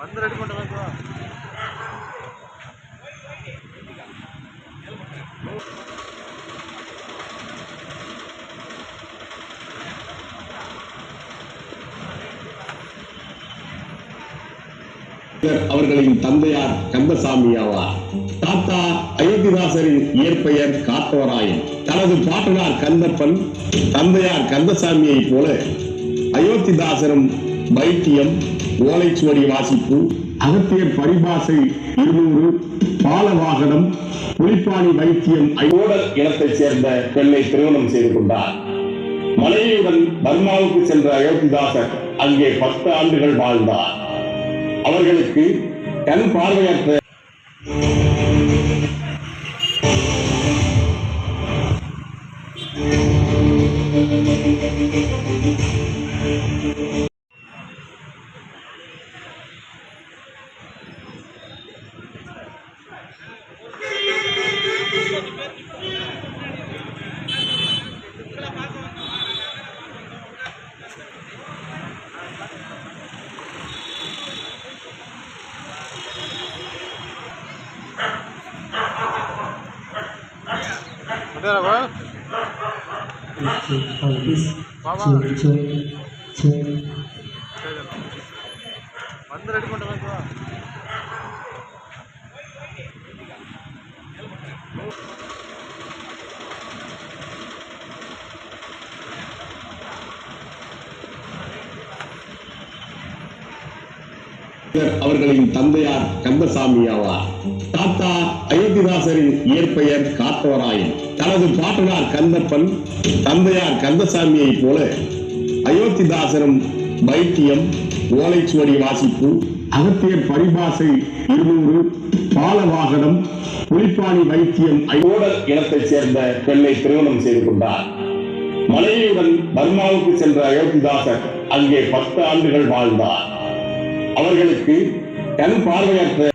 வந்து ரெடி பண்ணுவேன் அவர்களின் தந்தையார் கந்தசாமி ஆவார். தாத்தா அயோத்திதாசரின் இயற்பெயர் காத்தவராயன். தனது பாட்டனார் கந்தப்பன் தந்தையார் கந்தசாமியை போல அயோத்திதாசரும் வைத்தியம் ஓலைச்சுவடி வாசிப்பு அகத்தியர் பரிபாசை இருநூறு பாலவாகனம் புலிப்பாணி வைத்தியம் ஐயோடல் இனத்தைச் சேர்ந்த பெண்ணை திருமணம் செய்து கொண்டார். மனைவியுடன் பர்மாவுக்கு சென்ற அயோத்திதாசர் அங்கே பத்து ஆண்டுகள் வாழ்ந்தார். அவர்களுக்கு கண் பார்வையற்ற Thank you. வந்து ரெடி பண்ணிட்டு அவர்களின் தந்தையார் கந்தசாமி ஆவார் தாத்தா அயோத்திதாசரின் இயற்பெயர் காத்தவராயன். தனது பாட்டனார் கந்தப்பன் தந்தையார் கந்தசாமியைப் போல அயோத்திதாசனம் வைத்தியம் ஓலைச்சுவடி வாசிப்பு அகத்தியர் பரிபாசை இருநூறு பாலவாகனம் புலிப்பாணி வைத்தியம் ஐயோடர் இனத்தைச் சேர்ந்த பெண்ணை திருமணம் செய்து கொண்டார். மனைவியுடன் பர்மாவுக்கு சென்ற அயோத்திதாசர் அங்கே பத்து ஆண்டுகள் வாழ்ந்தார். அவர்களுக்கு கண் பார்வையற்ற